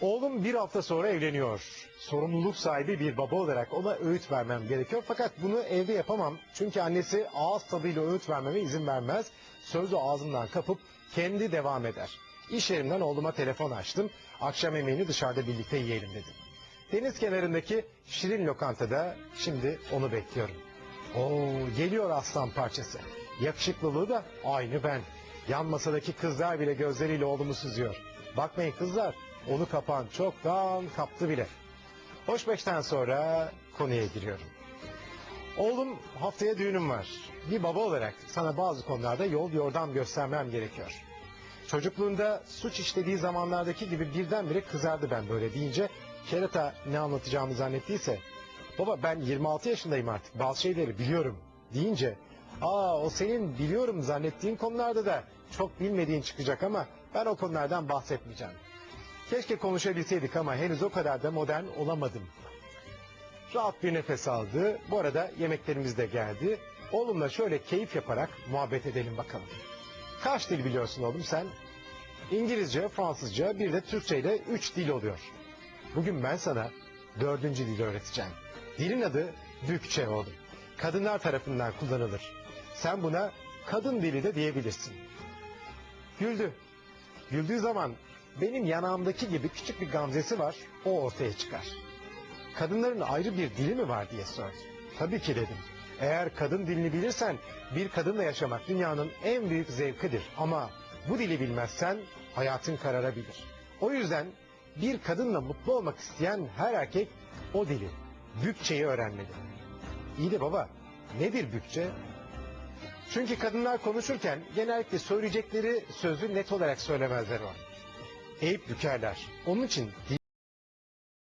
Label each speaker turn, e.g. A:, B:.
A: Oğlum bir hafta sonra evleniyor. Sorumluluk sahibi bir baba olarak ona öğüt vermem gerekiyor. Fakat bunu evde yapamam. Çünkü annesi ağız tadıyla öğüt vermeme izin vermez. Sözü ağzımdan kapıp kendi devam eder. İş yerimden oğluma telefon açtım. Akşam yemeğini dışarıda birlikte yiyelim dedim. Deniz kenarındaki şirin lokantada şimdi onu bekliyorum. Oo geliyor aslan parçası. Yakışıklılığı da aynı ben. Yan masadaki kızlar bile gözleriyle oğlumu süzüyor. Bakmayın kızlar onu kapan çoktan kaptı bile. Hoş beşten sonra konuya giriyorum. Oğlum haftaya düğünüm var. Bir baba olarak sana bazı konularda yol yordam göstermem gerekiyor. Çocukluğunda suç işlediği zamanlardaki gibi birdenbire kızardı ben böyle deyince kerata ne anlatacağımı zannettiyse baba ben 26 yaşındayım artık bazı şeyleri biliyorum deyince aa o senin biliyorum zannettiğin konularda da çok bilmediğin çıkacak ama ben o konulardan bahsetmeyeceğim. Keşke konuşabilseydik ama henüz o kadar da modern olamadım. Rahat bir nefes aldı. Bu arada yemeklerimiz de geldi. Oğlumla şöyle keyif yaparak muhabbet edelim bakalım. Kaç dil biliyorsun oğlum sen? İngilizce, Fransızca, bir de Türkçe ile üç dil oluyor. Bugün ben sana dördüncü dili öğreteceğim. Dilin adı Dükçe oğlum. Kadınlar tarafından kullanılır. Sen buna kadın dili de diyebilirsin. Güldü. Güldüğü zaman benim yanağımdaki gibi küçük bir gamzesi var, o ortaya çıkar. Kadınların ayrı bir dili mi var diye sordu. Tabii ki dedim. Eğer kadın dilini bilirsen bir kadınla yaşamak dünyanın en büyük zevkidir. Ama bu dili bilmezsen hayatın kararabilir. O yüzden bir kadınla mutlu olmak isteyen her erkek o dili, Bükçe'yi öğrenmeli. İyi de baba, nedir Bükçe? Çünkü kadınlar konuşurken genellikle söyleyecekleri sözü net olarak söylemezler o an. Eğip bükerler. Onun için